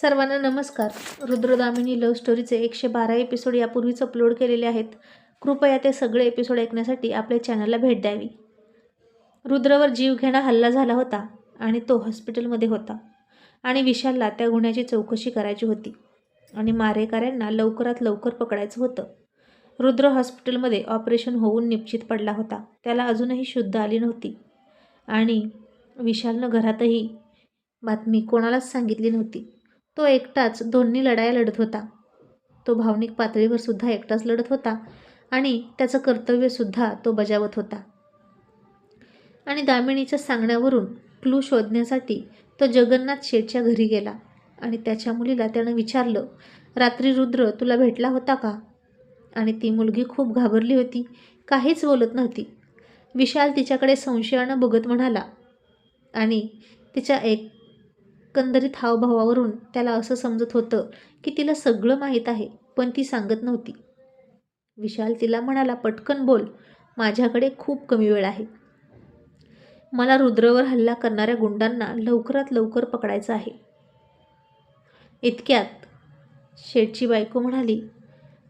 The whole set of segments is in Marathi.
सर्वांना नमस्कार. रुद्रदामिनी लव्ह स्टोरीचे एकशे बारा एपिसोड यापूर्वीच अपलोड केलेले आहेत. कृपया ते सगळे एपिसोड ऐकण्यासाठी आपल्या चॅनलला भेट द्यावी. रुद्रवर जीवघेणा हल्ला झाला होता आणि तो हॉस्पिटलमध्ये होता आणि विशालला त्या गुन्ह्याची चौकशी करायची होती आणि मारेकऱ्यांना लवकरात लवकर पकडायचं होतं. रुद्र हॉस्पिटलमध्ये ऑपरेशन होऊन निश्चित पडला होता. त्याला अजूनही शुद्ध आली नव्हती. आणि विशालनं घरातही बातमी कोणालाच सांगितली नव्हती. तो एकटाच दोन्ही लढाया लढत होता. तो भावनिक पातळीवर सुद्धा एकटाच लढत होता आणि त्याचं कर्तव्यसुद्धा तो बजावत होता. आणि दामिणीच्या सांगण्यावरून क्लू शोधण्यासाठी तो जगन्नाथ शेठच्या घरी गेला आणि त्याच्या मुलीला त्यानं विचारलं रात्री रुद्र तुला भेटला होता का? आणि ती मुलगी खूप घाबरली होती काहीच बोलत नव्हती. विशाल तिच्याकडे संशयानं बघत म्हणाला आणि तिच्या एक एकंदरीत हावभावावरून त्याला असं समजत होतं की तिला सगळं माहीत आहे पण ती सांगत नव्हती. विशाल तिला म्हणाला पटकन बोल माझ्याकडे खूप कमी वेळ आहे. मला रुद्रवर हल्ला करणाऱ्या गुंडांना लवकरात लवकर पकडायचं आहे. इतक्यात शेठची बायको म्हणाली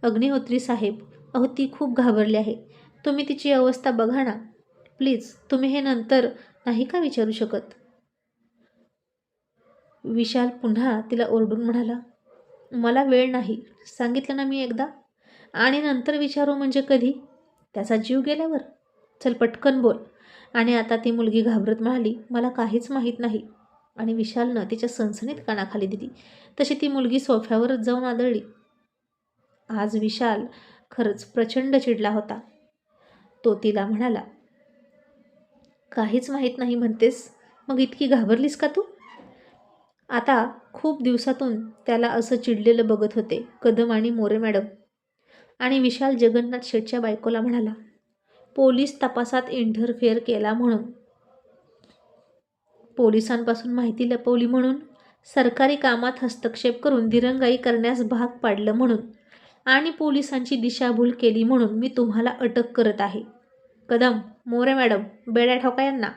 अग्निहोत्री साहेब अहो ती खूप घाबरली आहे. तुम्ही तिची अवस्था बघा ना. प्लीज तुम्ही हे नंतर नाही का विचारू शकत? विशाल पुन्हा तिला ओरडून म्हणाला मला वेळ नाही सांगितलं ना मी एकदा. आणि नंतर विचारू म्हणजे कधी? त्याचा जीव गेल्यावर? चल पटकन बोल. आणि आता ती मुलगी घाबरत म्हणाली मला काहीच माहीत नाही. आणि विशालनं तिच्या सणसणीत कानाखाली दिली. तशी ती मुलगी सोफ्यावरच जाऊन आदळली. आज विशाल खरंच प्रचंड चिडला होता. तो तिला म्हणाला काहीच माहीत नाही म्हणतेस. मग इतकी घाबरलीस का तू? आता खूप दिवसातून त्याला असं चिडलेलं बघत होते कदम आणि मोरे मॅडम. आणि विशाल जगन्नाथ शेठच्या बायकोला म्हणाला पोलीस तपासात इंटरफेअर केला म्हणून. पोलिसांपासून माहिती लपवली म्हणून सरकारी कामात हस्तक्षेप करून दिरंगाई करण्यास भाग पाडलं म्हणून आणि पोलिसांची दिशाभूल केली म्हणून मी तुम्हाला अटक करत आहे. कदम मोरे मॅडम बेड्या ठोका यांना.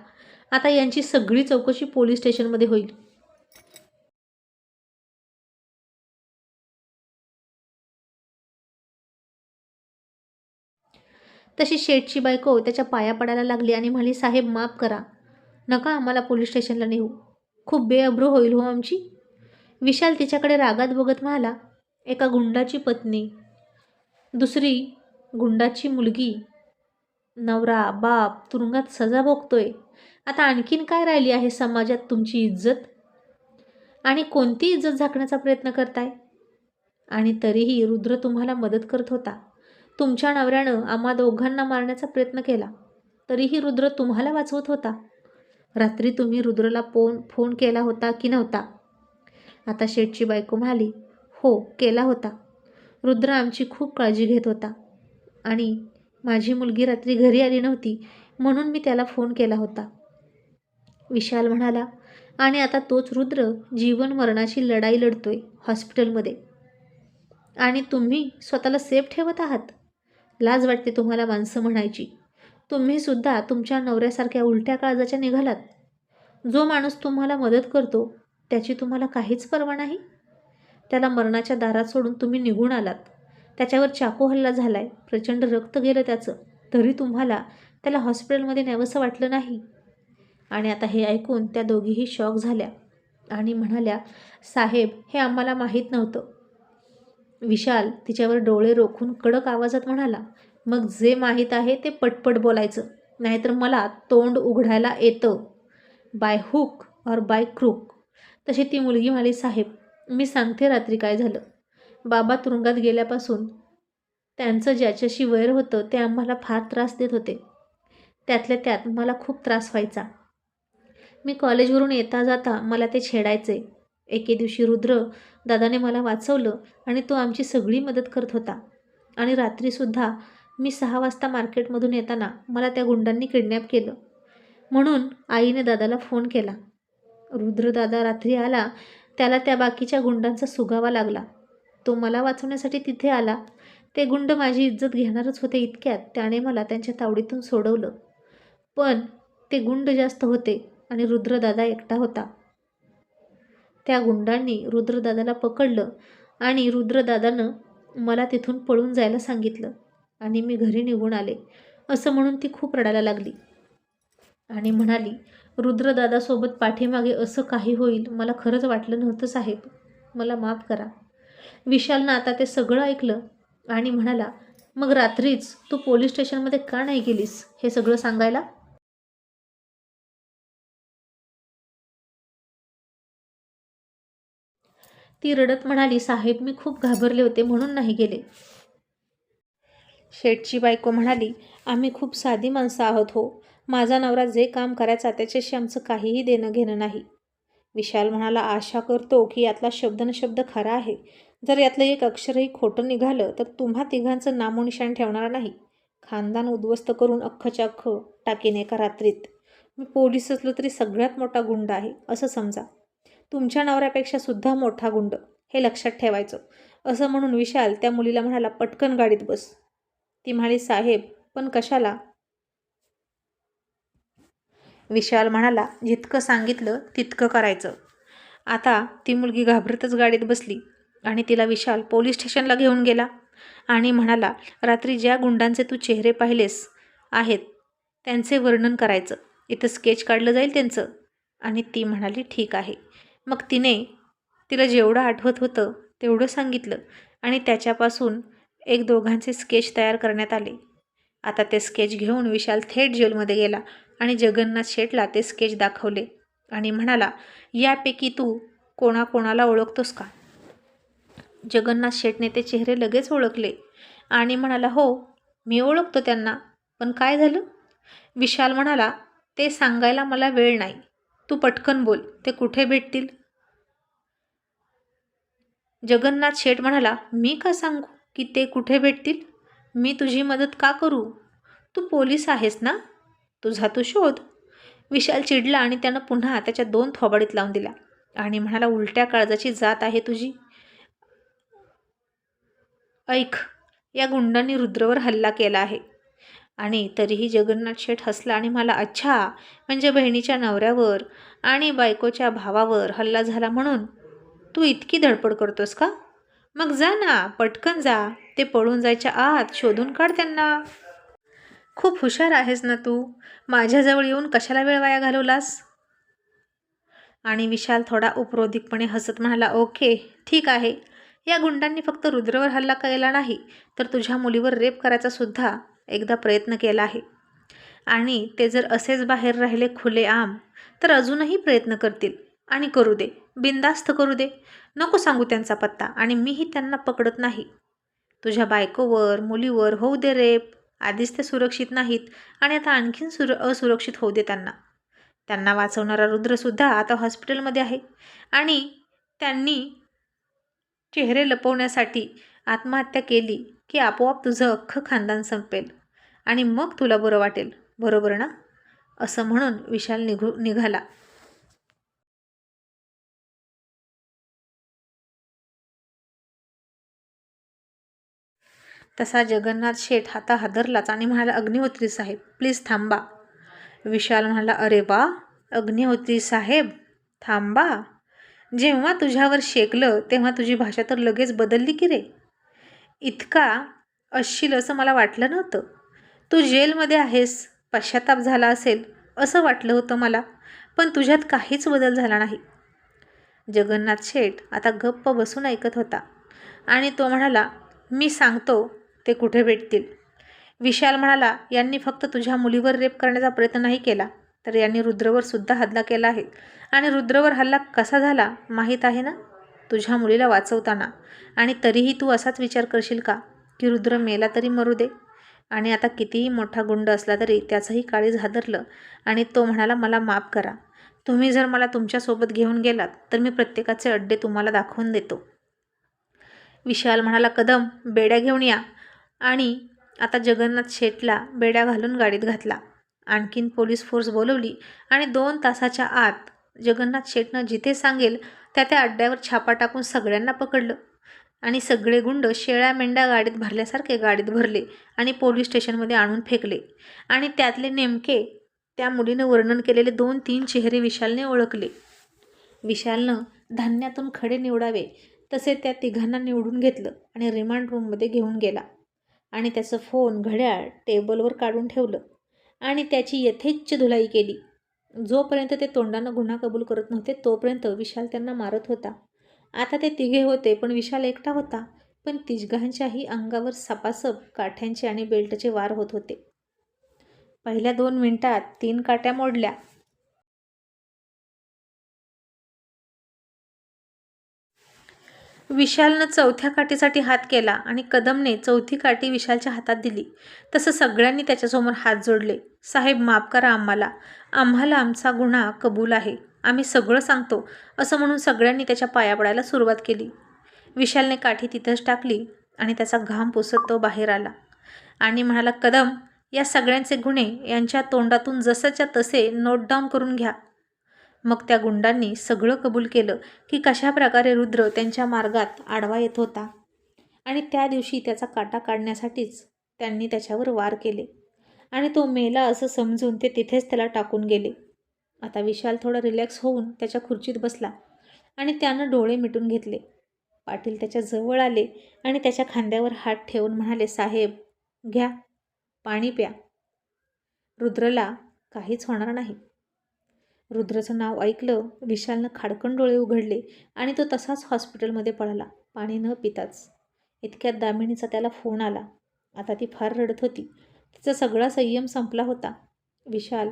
आता यांची सगळी चौकशी पोलीस स्टेशनमध्ये होईल. तशी शेठची बायको त्याच्या पाया पडायला लागली आणि म्हणाली साहेब माफ करा. नका आम्हाला पोलीस स्टेशनला नेऊ. खूप बेअब्रू होईल हो आमची. विशाल तिच्याकडे रागात बघत म्हणाला एका गुंडाची पत्नी दुसरी गुंडाची मुलगी नवरा बाप तुरुंगात सजा भोगतोय. आता आणखीन काय राहिली आहे समाजात तुमची इज्जत? आणि कोणती इज्जत झाकण्याचा प्रयत्न करताय? आणि तरीही रुद्र तुम्हाला मदत करत होता. तुमच्या नवऱ्यानं आम्हा दोघांना मारण्याचा प्रयत्न केला. तरीही रुद्र तुम्हाला वाचवत होता. रात्री तुम्ही रुद्रला फोन फोन केला होता की नव्हता? आता शेठची बायको म्हणाली हो केला होता. रुद्र आमची खूप काळजी घेत होता. आणि माझी मुलगी रात्री घरी आली नव्हती म्हणून मी त्याला फोन केला होता. विशाल म्हणाला आणि आता तोच रुद्र जीवन मरणाची लढाई लढतोय हॉस्पिटलमध्ये. आणि तुम्ही स्वतःला सेफ ठेवत आहात? लाज वाटते तुम्हाला माणसं म्हणायची. तुम्हीसुद्धा तुमच्या नवऱ्यासारख्या उलट्या काळजाच्या निघालात. जो माणूस तुम्हाला मदत करतो त्याची तुम्हाला काहीच पर्वा नाही. त्याला मरणाच्या दारात सोडून तुम्ही निघून आलात. त्याच्यावर चाकू हल्ला झाला आहे प्रचंड रक्त गेलं त्याचं. तरी तुम्हाला त्याला हॉस्पिटलमध्ये न्यावंसं वाटलं नाही. आणि आता हे ऐकून त्या दोघीही शॉक झाल्या आणि म्हणाल्या साहेब हे आम्हाला माहीत नव्हतं. विशाल तिच्यावर डोळे रोखून कडक आवाजात म्हणाला मग जे माहीत आहे ते पटपट बोलायचं नाहीतर मला तोंड उघडायला येतं. बाय हुक और बाय क्रूक. तशी ती मुलगी म्हणाली साहेब मी सांगते रात्री काय झालं. बाबा तुरुंगात गेल्यापासून त्यांचं ज्याच्याशी वैर होतं ते आम्हाला फार त्रास देत होते. त्यातल्या त्यात मला खूप त्रास व्हायचा. मी कॉलेजवरून येता जाता मला ते छेडायचे. एके दिवशी रुद्र दादाने मला वाचवलं आणि तो आमची सगळी मदत करत होता. आणि रात्रीसुद्धा मी सहा वाजता मार्केटमधून येताना मला त्या गुंडांनी किडनॅप केलं. म्हणून आईने दादाला फोन केला. रुद्रदादा रात्री आला त्याला त्या बाकीच्या गुंडांचा सुगावा लागला. तो मला वाचवण्यासाठी तिथे आला. ते गुंड माझी इज्जत घेणारच होते इतक्यात त्याने मला त्यांच्या तावडीतून सोडवलं. पण ते गुंड जास्त होते आणि रुद्रदादा एकटा होता. त्या गुंडांनी रुद्रदादाला पकडलं आणि रुद्रदादानं मला तिथून पळून जायला सांगितलं आणि मी घरी निघून आले. असं म्हणून ती खूप रडायला लागली आणि म्हणाली रुद्रदादासोबत पाठीमागे असं काही होईल मला खरंच वाटलं नव्हतं साहेब. मला माफ करा. विशालनं आता ते सगळं ऐकलं आणि म्हणाला मग रात्रीच तू पोलीस स्टेशनमध्ये का नाही गेलीस हे सगळं सांगायला? ती रडत म्हणाली साहेब मी खूप घाबरले होते म्हणून नाही गेले. शेठची बायको म्हणाली आम्ही खूप साधी माणसं आहोत हो. माझा नवरा जे काम करायचा त्याच्याशी आमचं काहीही देणं घेणं नाही. विशाल म्हणाला आशा करतो की यातला शब्द न शब्द खरा आहे. जर यातलं एक अक्षरही खोटं निघालं तर तुम्हा तिघांचं नामोनिशाण ठेवणार नाही. खानदान उद्ध्वस्त करून अख्खच्या अख्ख टाकीन एका रात्रीत. मी पोलीस असलो तरी सगळ्यात मोठा गुंड आहे असं समजा. तुमच्या नवऱ्यापेक्षा सुद्धा मोठा गुंड. हे लक्षात ठेवायचं. असं म्हणून विशाल त्या मुलीला म्हणाला पटकन गाडीत बस. ती म्हणाली साहेब पण कशाला? विशाल म्हणाला जितकं सांगितलं तितकं करायचं. आता ती मुलगी घाबरतच गाडीत बसली आणि तिला विशाल पोलीस स्टेशनला घेऊन गेला आणि म्हणाला रात्री ज्या गुंडांचे तू चेहरे पाहिलेस आहेत त्यांचे वर्णन करायचं. इथं स्केच काढलं जाईल त्यांचं. आणि ती म्हणाली ठीक आहे. मग तिने तिला जेवढं आठवत होतं तेवढं सांगितलं आणि त्याच्यापासून एक दोघांचे स्केच तयार करण्यात आले. आता ते स्केच घेऊन विशाल थेट जेलमध्ये गेला आणि जगन्नाथ शेठला ते स्केच दाखवले आणि म्हणाला यापैकी तू कोणाकोणाला ओळखतोस का? जगन्नाथ शेठने ते चेहरे लगेच ओळखले आणि म्हणाला हो मी ओळखतो त्यांना पण काय झालं? विशाल म्हणाला ते सांगायला मला वेळ नाही. तू पटकन बोल ते कुठे भेटतील? जगन्नाथ शेठ म्हणाला मी का सांगू की ते कुठे भेटतील? मी तुझी मदत का करू? तू पोलीस आहेस ना? तुझा तू शोध. विशाल चिडला आणि त्यानं पुन्हा त्याच्या दोन थोबाडीत लावून दिला. आणि म्हणाला उलट्या काळजाची जात आहे तुझी. ऐक या गुंडांनी रुद्रवर हल्ला केला आहे. आणि तरीही जगन्नाथ शेठ हसला आणि मला अच्छा म्हणजे बहिणीच्या नवऱ्यावर आणि बायकोच्या भावावर हल्ला झाला म्हणून तू इतकी धडपड करतोस का? मग जा ना पटकन जा ते पळून जायच्या आत शोधून काढ त्यांना. खूप हुशार आहेस ना तू. माझ्याजवळ येऊन कशाला वेळ वाया घालवलास? आणि विशाल थोडा उपरोधिकपणे हसत म्हणाला ओके ठीक आहे. या गुंडांनी फक्त रुद्रवर हल्ला केला नाही तर तुझ्या मुलीवर रेप करायचा सुद्धा एकदा प्रयत्न केला आहे. आणि ते जर असेच बाहेर राहिले खुले आम तर अजूनही प्रयत्न करतील. आणि करू दे बिंदास्त करू दे. नको सांगू त्यांचा पत्ता आणि मीही त्यांना पकडत नाही. तुझ्या बायकोवर मुलीवर होऊ दे रेप. आधीच ते सुरक्षित नाहीत आणि आता आणखीन सुर असुरक्षित होऊ दे त्यांना. त्यांना वाचवणारा रुद्रसुद्धा आता हॉस्पिटलमध्ये आहे. आणि त्यांनी चेहरे लपवण्यासाठी आत्महत्या केली की आपोआप तुझं अख्खं खानदान संपेल. आणि मग तुला बरं वाटेल. बरोबर ना? असं म्हणून विशाल निघू निघाला. तसा जगन्नाथ शेठ हाता हादरलाच आणि म्हणाला अग्निहोत्री साहेब प्लीज थांबा. विशाल म्हणाला अरे वा अग्निहोत्री साहेब थांबा. जेव्हा तुझ्यावर शेकलं तेव्हा तुझी भाषा तर लगेच बदलली की रे? इतका असशील असं मला वाटलं नव्हतं. तू जेलमध्ये आहेस पश्चाताप झाला असेल असं वाटलं होतं मला पण तुझ्यात काहीच बदल झाला नाही. जगन्नाथ शेठ आता गप्प बसून ऐकत होता आणि तो म्हणाला मी सांगतो ते कुठे भेटतील? विशाल म्हणाला यांनी फक्त तुझ्या मुलीवर रेप करण्याचा प्रयत्न नाही केला तर यांनी रुद्रवर सुद्धा हल्ला केला आहे. आणि रुद्रवर हल्ला कसा झाला माहीत आहे ना? तुझ्या मुलीला वाचवताना. आणि तरीही तू असाच विचार करशील का की रुद्र मेला तरी मरू दे? आणि आता कितीही मोठा गुंड असला तरी त्याचंही काळीज हादरलं आणि तो म्हणाला मला माफ करा. तुम्ही जर मला तुमच्यासोबत घेऊन गेलात तर मी प्रत्येकाचे अड्डे तुम्हाला दाखवून देतो. विशाल म्हणाला कदम बेड्या घेऊन या. आणि आता जगन्नाथ शेटला बेड्या घालून गाडीत घातला. आणखीन पोलीस फोर्स बोलवली आणि दोन तासाच्या आत जगन्नाथ शेटनं जिथे सांगेल त्या त्या अड्ड्यावर छापा टाकून सगळ्यांना पकडलं. आणि सगळे गुंड शेळ्या मेंढ्या गाडीत भरल्यासारखे गाडीत भरले आणि पोलीस स्टेशनमध्ये आणून फेकले. आणि त्यातले नेमके त्या मुलीनं वर्णन केलेले दोन तीन चेहरे विशालने ओळखले. विशालनं धान्यातून खडे निवडावे तसे त्या तिघांना निवडून घेतलं आणि रिमांड रूममध्ये घेऊन गेला. आणि त्याचं फोन घड्याळ टेबलवर काढून ठेवलं. आणि त्याची यथेच्छ धुलाई केली. जोपर्यंत ते तोंडानं गुन्हा कबूल करत नव्हते तोपर्यंत विशाल त्यांना मारत होता. आता ते तिघे होते पण विशाल एकटा होता. पण तिघांच्याही अंगावर सपासप काठ्यांचे आणि बेल्टचे वार होत होते. पहिल्या दोन मिनिटात तीन काट्या मोडल्या. विशालनं चौथ्या काठीसाठी हात केला आणि कदमने चौथी काठी विशालच्या हातात दिली. तसं सगळ्यांनी त्याच्यासमोर हात जोडले. साहेब माफ करा आम्हाला. आम्हाला आमचा गुन्हा कबूल आहे. आम्ही सगळं सांगतो असं म्हणून सगळ्यांनी त्याच्या पाया पडायला सुरुवात केली. विशालने काठी तिथंच टाकली आणि त्याचा घाम पुसत तो बाहेर आला. आणि म्हणाला कदम या सगळ्यांचे गुन्हे यांच्या तोंडातून जसंच्या तसे नोट डाऊन करून घ्या. मग त्या गुंडांनी सगळं कबूल केलं की कशा प्रकारे रुद्र त्यांच्या मार्गात आडवा येत होता. आणि त्या दिवशी त्याचा काटा काढण्यासाठीच त्यांनी त्याच्यावर वार केले. आणि तो मेला असं समजून ते तिथेच त्याला टाकून गेले. आता विशाल थोडा रिलॅक्स होऊन त्याच्या खुर्चीत बसला आणि त्यानं डोळे मिटून घेतले. पाटील त्याच्याजवळ आले आणि त्याच्या खांद्यावर हात ठेवून म्हणाले साहेब घ्या पाणी प्या. रुद्रला काहीच होणार नाही. रुद्रचं नाव ऐकलं विशालनं खाडकन डोळे उघडले आणि तो तसाच हॉस्पिटलमध्ये पळाला. पाणी न पिताच. इतक्यात दामिनीचा त्याला फोन आला. आता ती फार रडत होती. तिचा सगळा संयम संपला होता. विशाल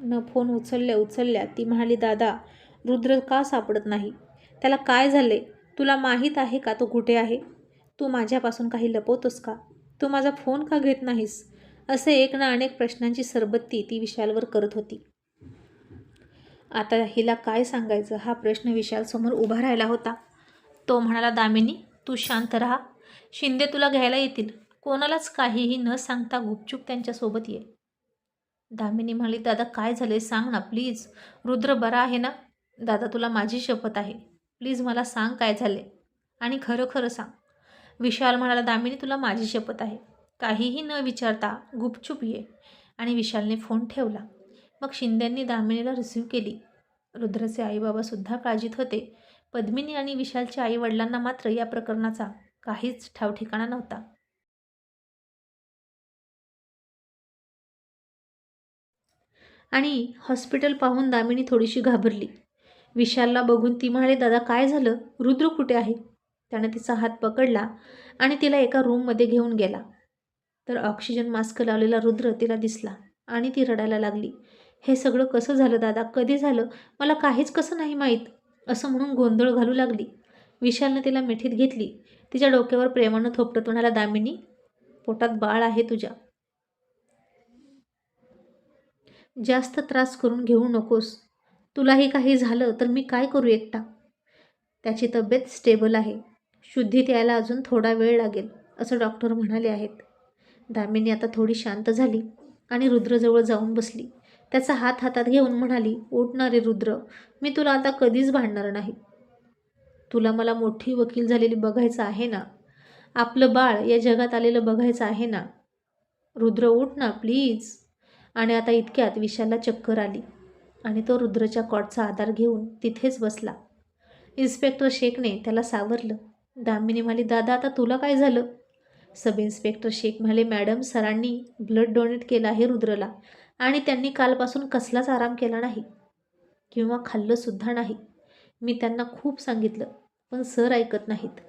न फोन उचलल्या उचलल्या ती म्हणाली दादा रुद्र का सापडत नाही? त्याला काय झाले तुला माहीत आहे का तो कुठे आहे? तू माझ्यापासून काही लपवतोस का? तू माझा फोन का घेत नाहीस? असे एक ना अनेक प्रश्नांची सरबत्ती ती विशालवर करत होती. आता हिला काय सांगायचं? हा प्रश्न विशालसमोर उभा राहिला होता. तो म्हणाला दामिनी तू शांत राहा. शिंदे तुला घ्यायला येतील. कोणालाच काहीही न सांगता गुपचूप त्यांच्यासोबत ये. दामिनी म्हणाली दादा काय झाले सांग ना प्लीज. रुद्र बरा आहे ना? दादा तुला माझी शपथ आहे. प्लीज मला सांग काय झाले आणि खरं खरं सांग. विशाल म्हणाला दामिनी तुला माझी शपथ आहे. काहीही न विचारता गुपचूप ये. आणि विशालने फोन ठेवला. मग शिंद्यांनी दामिनीला रिसीव्ह केली. रुद्रचे आईबाबासुद्धा काळजीत होते. पद्मिनी आणि विशालच्या आईवडिलांना मात्र या प्रकरणाचा काहीच ठावठिकाणा नव्हता. आणि हॉस्पिटल पाहून दामिनी थोडीशी घाबरली. विशालला बघून ती म्हणाले दादा काय झालं? रुद्र कुठे आहे? त्याने तिचा हात पकडला आणि तिला एका रूममध्ये घेऊन गेला. तर ऑक्सिजन मास्क लावलेला रुद्र तिला दिसला आणि ती रडायला लागली. हे सगळं कसं झालं दादा? कधी झालं? मला काहीच कसं नाही माहीत असं म्हणून गोंधळ घालू लागली. विशालनं तिला मिठीत घेतली. तिच्या डोक्यावर प्रेमानं थोपटत म्हणाला दामिनी पोटात बाळ आहे तुझ्या. जास्त त्रास करून घेऊ नकोस. तुलाही काही झालं तर मी काय करू एकटा? त्याची तब्येत स्टेबल आहे. शुद्धीत यायला अजून थोडा वेळ लागेल असं डॉक्टर म्हणाले आहेत. दामिनी आता थोडी शांत झाली आणि रुद्रजवळ जाऊन बसली. त्याचा हात हातात घेऊन म्हणाली उठणारे रुद्र मी तुला आता कधीच भांडणार नाही. तुला मला मोठी वकील झालेली बघायचं आहे ना? आपलं बाळ या जगात आलेलं बघायचं आहे ना? रुद्र उठ ना प्लीज आणि आता इतक्यात विशालला चक्कर आली आणि तो रुद्रच्या कॉटचा आधार घेऊन तिथेच बसला. इन्स्पेक्टर शेखने त्याला सावरलं. दामिनी म्हणाली दादा आता तुला काय झालं? सब इन्स्पेक्टर शेख म्हणाले मॅडम सरांनी ब्लड डोनेट केलं आहे रुद्रला आणि त्यांनी कालपासून कसलाच आराम केला नाही किंवा खाल्लंसुद्धा नाही. मी त्यांना खूप सांगितलं पण सर ऐकत नाहीत.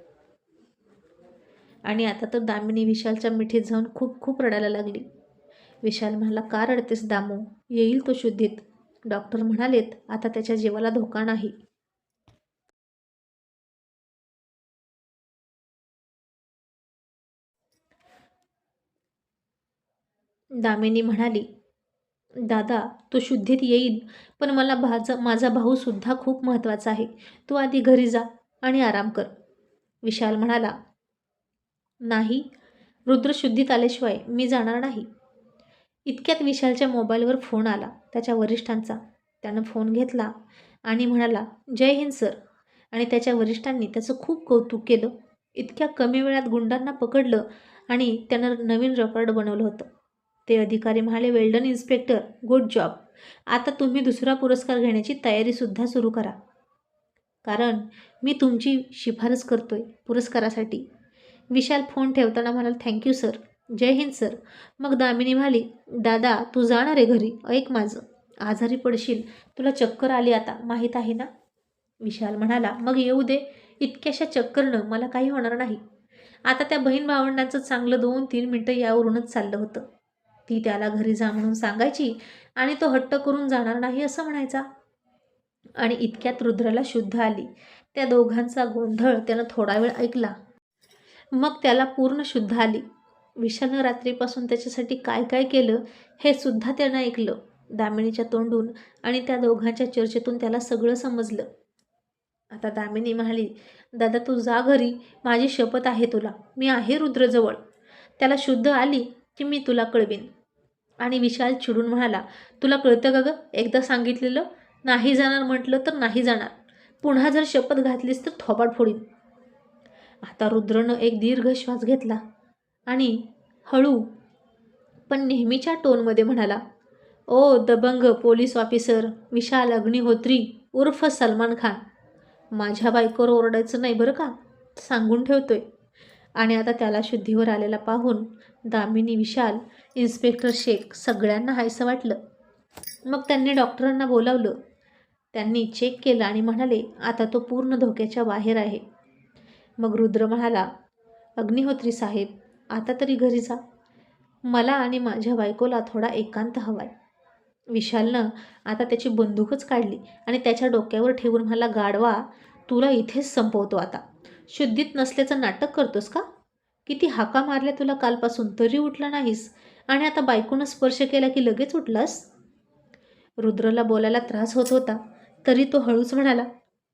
आणि आता तर दामिनी विशालच्या मिठीत जाऊन खूप खूप रडायला लागली. विशाल म्हणाला का रडतेस दामू? येईल तो शुद्धीत. डॉक्टर म्हणालेत आता त्याच्या जीवाला धोका नाही. दामिनी म्हणाली दादा तो शुद्धीत येईल पण मला भाजा माझा भाऊसुद्धा खूप महत्त्वाचा आहे. तू आधी घरी जा आणि आराम कर. विशाल म्हणाला नाही रुद्र शुद्धीत आल्याशिवाय मी जाणार नाही. इतक्यात विशालच्या मोबाईलवर फोन आला. त्याच्या वरिष्ठांचा. त्यानं फोन घेतला आणि म्हणाला जय हिंद सर. आणि त्याच्या वरिष्ठांनी त्याचं खूप कौतुक केलं. इतक्या कमी वेळात गुंडांना पकडलं आणि त्यानं नवीन रेकॉर्ड बनवलं होतं. ते अधिकारी म्हणाले वेल्डन इन्स्पेक्टर गुड जॉब. आता तुम्ही दुसरा पुरस्कार घेण्याची तयारीसुद्धा सुरू करा. कारण मी तुमची शिफारस करतोय पुरस्कारासाठी. विशाल फोन ठेवताना म्हणाल thank you sir. Jai Hind sir. मग दामिनी म्हणाली दादा तू जाणार आहे घरी. ऐक माझं. आजारी पडशील. तुला चक्कर आली आता. माहीत आहे ना? विशाल म्हणाला मग येऊ दे. इतक्याशा चक्करनं मला काही होणार नाही. आता त्या बहीण भावंडांचं चांगलं दोन तीन मिनटं यावरूनच चाललं होतं. ती त्याला घरी जा म्हणून सांगायची आणि तो हट्ट करून जाणार नाही असं म्हणायचा. आणि इतक्यात रुद्राला शुद्ध आली. त्या दोघांचा गोंधळ त्यानं थोडा वेळ ऐकला. मग त्याला पूर्ण शुद्ध आली. विषानं रात्रीपासून त्याच्यासाठी काय काय केलं हे सुद्धा त्यानं ऐकलं. दामिनीच्या तोंडून आणि त्या दोघांच्या चर्चेतून त्याला सगळं समजलं. आता दामिनी म्हणाली दादा तू जा घरी. माझी शपथ आहे तुला. मी आहे रुद्रजवळ. त्याला शुद्ध आली की मी तुला कळवीन. आणि विशाल चिडून म्हणाला तुला कळतं का गं? एकदा सांगितलेलं नाही जाणार म्हटलं तर नाही जाणार. पुन्हा जर शपथ घातलीस तर थोबाड फोडीन. आता रुद्रनं एक दीर्घ श्वास घेतला. आणि हळू पण नेहमीच्या टोनमध्ये म्हणाला ओ दबंग पोलीस ऑफिसर विशाल अग्निहोत्री उर्फ सलमान खान माझ्या बायकोवर ओरडायचं नाही बरं का? सांगून ठेवतोय. आणि आता त्याला शुद्धीवर आलेला पाहून दामिनी विशाल इन्स्पेक्टर शेख सगळ्यांना हायसं वाटलं. मग त्यांनी डॉक्टरांना बोलावलं. त्यांनी चेक केलं आणि म्हणाले आता तो पूर्ण धोक्याच्या बाहेर आहे. मग रुद्र म्हणाला अग्निहोत्री साहेब आता तरी घरी जा. मला आणि माझ्या बायकोला थोडा एकांत हवाय. विशालनं आता त्याची बंदूकच काढली आणि त्याच्या डोक्यावर ठेवून मला गाडवा तुला इथेच संपवतो आता. शुद्धीत नसल्याचं नाटक करतोस का? किती हाका मारल्या तुला कालपासून? तरी उठला नाहीस. आणि आता बायकोनं स्पर्श केला की लगेच उठलास? रुद्रला बोलायला त्रास होत होता. तरी तो हळूच म्हणाला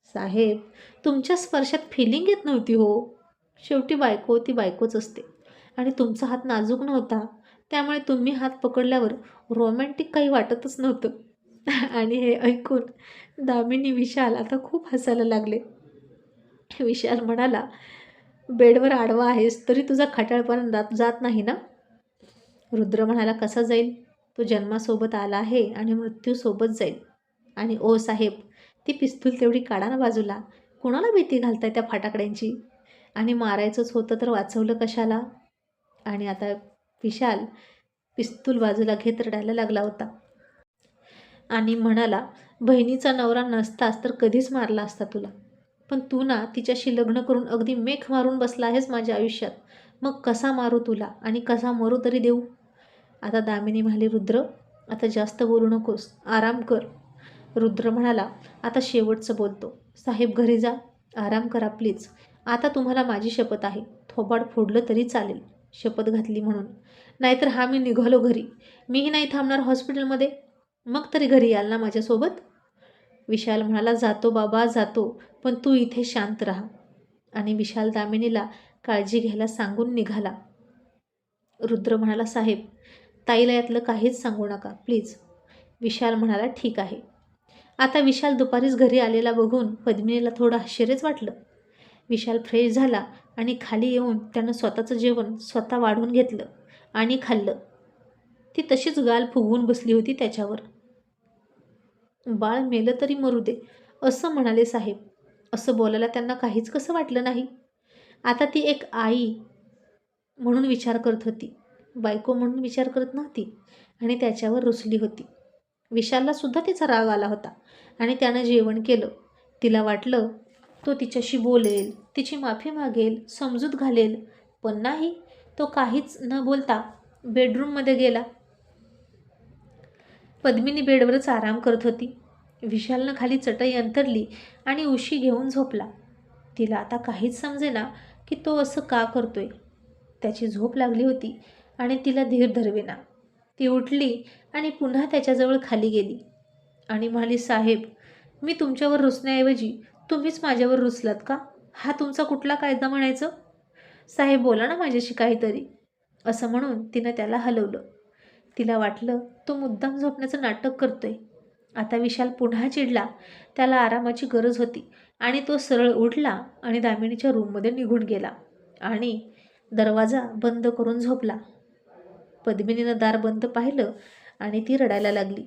साहेब तुमच्या स्पर्शात फिलिंग येत नव्हती हो. शेवटी बायको ती बायकोच असते. आणि तुमचा हात नाजूक नव्हता. त्यामुळे तुम्ही हात पकडल्यावर रोमॅन्टिक काही वाटतच नव्हतं. आणि हे ऐकून दामिनी विशाल आता खूप हसायला लागले. विशाल म्हणाला बेडवर आडवा आहेस तरी तुझा खटाळपणा जात जात नाही ना? रुद्र म्हणाला कसा जाईल? तो जन्मासोबत आला आहे आणि मृत्यूसोबत जाईल. आणि ओ साहेब ती पिस्तूल तेवढी काढा ना बाजूला. कोणाला भीती घालताय त्या फाटाकड्यांची? आणि मारायचंच होतं तर वाचवलं कशाला? आणि आता विशाल पिस्तूल बाजूला घेत रडायला लागला होता. आणि म्हणाला बहिणीचा नवरा नसतास तर कधीच मारला असता तुला. पण तू ना तिच्याशी लग्न करून अगदी मेख मारून बसला आहेस माझ्या आयुष्यात. मग कसा मारू तुला आणि कसा मरू तरी देऊ? आता दामिनी म्हणाली रुद्र आता जास्त बोलू नकोस. आराम कर. रुद्र म्हणाला आता शेवटचं बोलतो. साहेब घरी जा. आराम करा प्लीज. आता तुम्हाला माझी शपथ आहे. थोबाड फोडलं तरी चालेल. शपथ घातली म्हणून. नाहीतर हा मी निघालो घरी. मीही नाही थांबणार हॉस्पिटलमध्ये. मग तरी घरी याल ना माझ्यासोबत? विशाल म्हणाला जातो बाबा जातो. पण तू इथे शांत राहा. आणि विशाल दामिनीला काळजी घ्यायला सांगून निघाला. रुद्र म्हणाला साहेब ताईला यातलं काहीच सांगू नका प्लीज. विशाल म्हणाला ठीक आहे. आता विशाल दुपारीच घरी आलेला बघून पद्मिनीला थोडं आश्चर्यच वाटलं. विशाल फ्रेश झाला. आणि खाली येऊन त्यानं स्वतःचं जेवण स्वतः वाढवून घेतलं आणि खाल्लं. ती तशीच गाल फुगवून बसली होती त्याच्यावर. बाळ मेलं तरी मरू दे असं म्हणाले साहेब. असं बोलायला त्यांना काहीच कसं वाटलं नाही. आता ती एक आई म्हणून विचार करत होती. बायको म्हणून विचार करत नव्हती आणि त्याच्यावर रुसली होती. विशालला सुद्धा तिचा राग आला होता आणि त्यानं जेवण केलं. तिला वाटलं तो तिच्याशी बोलेल तिची माफी मागेल समजूत घालेल. पण नाही तो काहीच न बोलता बेडरूममध्ये गेला. पद्मिनी बेडवरच आराम करत होती. विशालनं खाली चटई अंतरली आणि उशी घेऊन झोपला. तिला आता काहीच समजेना की तो असं का करतोय. त्याची झोप लागली होती आणि तिला धीर धरवेना. ती उठली आणि पुन्हा त्याच्याजवळ खाली गेली. आणि म्हणाली साहेब मी तुमच्यावर रुसण्याऐवजी तुम्हीच माझ्यावर रुसलात का? हा तुमचा कुठला कायदा म्हणायचं? साहेब बोला ना माझ्याशी काहीतरी. असं म्हणून तिनं त्याला हलवलं. तिला वाटलं तो मुद्दाम झोपण्याचं नाटक करतोय. आता विशाल पुन्हा चिडला. त्याला आरामाची गरज होती आणि तो सरळ उठला आणि दामिनीच्या रूममध्ये निघून गेला आणि दरवाजा बंद करून झोपला. पद्मिनीनं दार बंद पाहिलं आणि ती रडायला लागली.